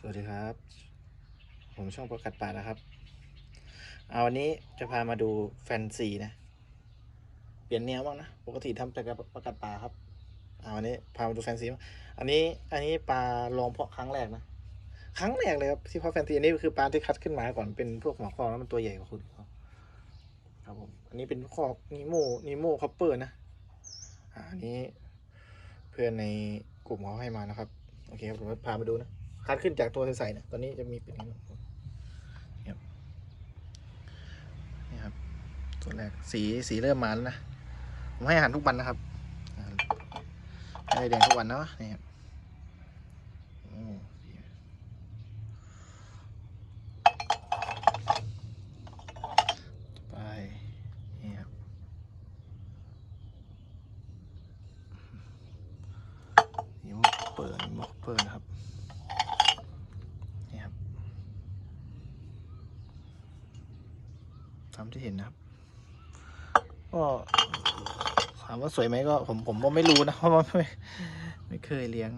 สวัสดีครับ ผมช่องประกัดป่านะครับเอาวันนี้จะพามาดูแฟนซีนะ เปลี่ยนแนวบ้างนะ ปกติทำแต่กับประกัดป่าครับเอาวันนี้พามาดูแฟนซีบ้างอันนี้อันนี้ปลาลองเพาะครั้งแรกนะ ครั้งแรกเลยครับที่เพาะแฟนซีอันนี้คือปลาที่คัดขึ้นมาก่อนเป็นพวกหมอคอกแล้วมันตัวใหญ่กว่าคุณครับครับผมอันนี้เป็นคอกนิโมนิโมคอปเปอร์นะอันนี้เพื่อนในกลุ่มเขาให้มานะครับ โอเคครับผมพามาดูนะ คัดขึ้นจากตัวใสๆนะตอนนี้จะมีเป็นนี้นี่ครับนี่ครับตัวแรกสีสีเริ่มมาแล้วนะผมให้อาหารทุกวันนะครับให้แดงทุกวันเนาะนี่ครับไปนี่ครับนี่มกเปิดมกเปิดครับ นี่ครับ ตามที่เห็นนะครับ ก็ถามว่าสวยไหมก็ผมผมก็ไม่รู้นะเพราะว่าไม่ไม่เคยเลี้ยง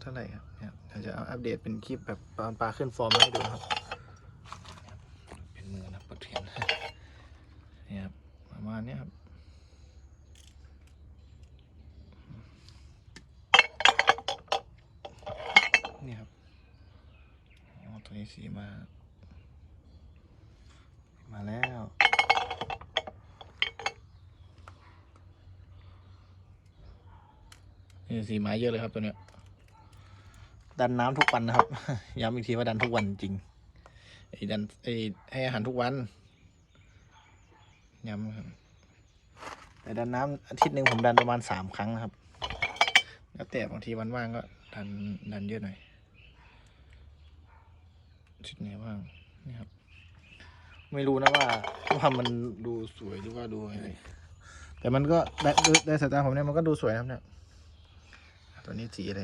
เท่าไหร่ครับเนี่ยเดี๋ยวจะเอาอัปเดตเป็นคลิปแบบตอนปลาขึ้นฟอร์มให้ดูครับ เป็นมือนะปลดเทียนเนี่ยครับประมาณนี้ครับนี่ครับอ๋อตัวนี้สีมาแล้ว นี่สีไม้เยอะเลยครับตัวเนี้ย ดันน้ำทุกวันนะครับ ย้ำอีกทีว่าดันทุกวันจริงไอ้ดันไอ้ให้อาหารทุกวัน ย้ำครับแต่ดันน้ำอาทิตย์หนึ่งผมดันประมาณสามครั้งนะครับ แล้วแต่บางทีวันว่างก็ดันดันเยอะหน่อยชุดไหนบ้างนี่ครับ ไม่รู้นะว่าว่ามันดูสวยหรือว่าดูอะไรแต่มันก็ได้ได้สายตาผมเนี่ยมันก็ดูสวยนะครับเนี่ย ตัวนี้สีอะไร